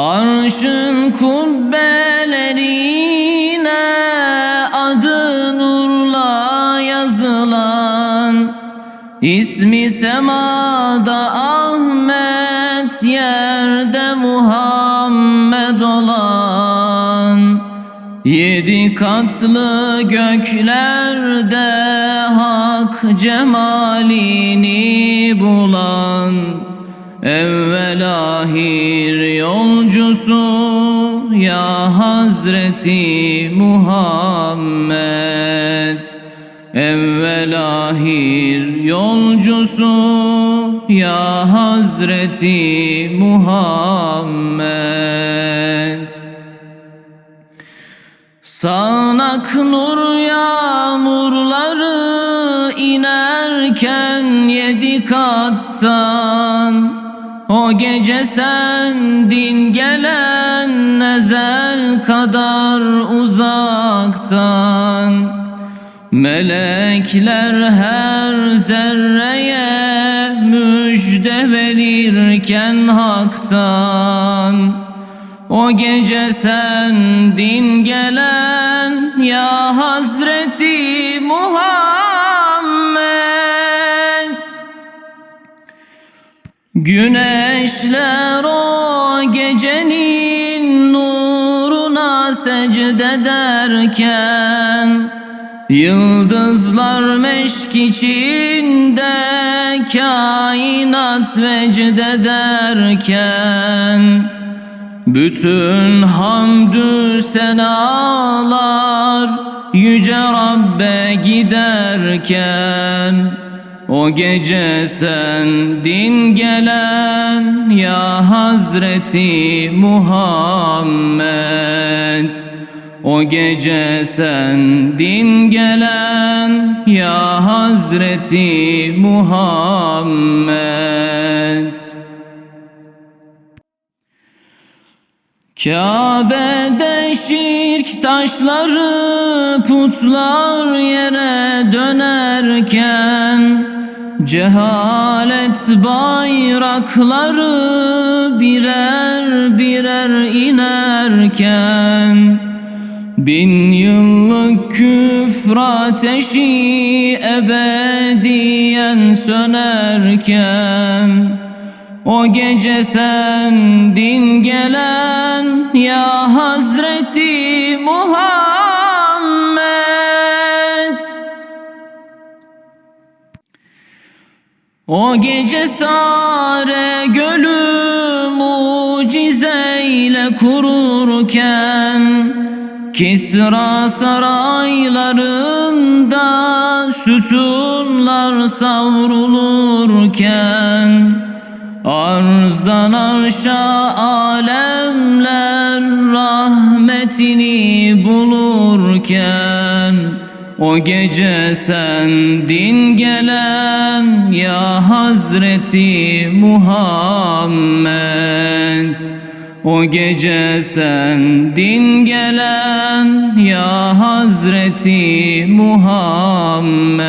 Arşın kubbelerine adı nurla yazılan İsmi semada Ahmet yerde Muhammed olan Yedi katlı göklerde hak cemalini bulan Evvel ahir yolcusu ya Hazreti Muhammed Evvel ahir yolcusu. Ya Hazreti Muhammed Sağnak nur yağmurları inerken yedi kattan O gece sendin gelen ezel kadar uzaktan. Melekler her zerreye müjde verirken haktan. O gece sendin gelen ya Hazreti Güneşler o gecenin nuruna secde derken Yıldızlar meşk içinde kainat vecde derken bütün hamdü senalar yüce Rabbe giderken o gece sendin gelen ya Hazreti Muhammed. O gece sendin gelen ya Hazreti Muhammed. Kabe'de şirk taşları putlar yere dönerken Cehalet bayrakları birer birer inerken Bin yıllık küfür ateşi ebediyen sönerken o gece sendin gelen ya Hazreti Muhammed O gece Sare gölü mucizeyle kururken Kisra saraylarında sütunlar savrulurken Arzdan arşa alemler rahmetini bulurken O gece sendin gelen ya Hazreti Muhammed. O gece sendin gelen ya Hazreti Muhammed.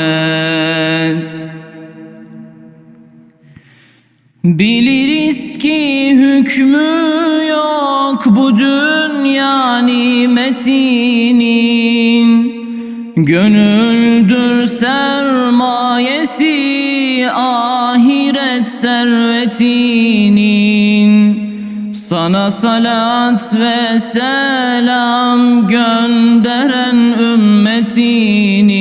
Biliriz ki hükmü yok bu dünya nimetinin Gönüldür sermayesi ahiret servetinin. Sana salat ve selam gönderen ümmetinin.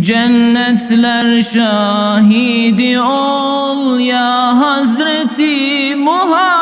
Cennetler şahidi ol ya Hazreti Muhammed.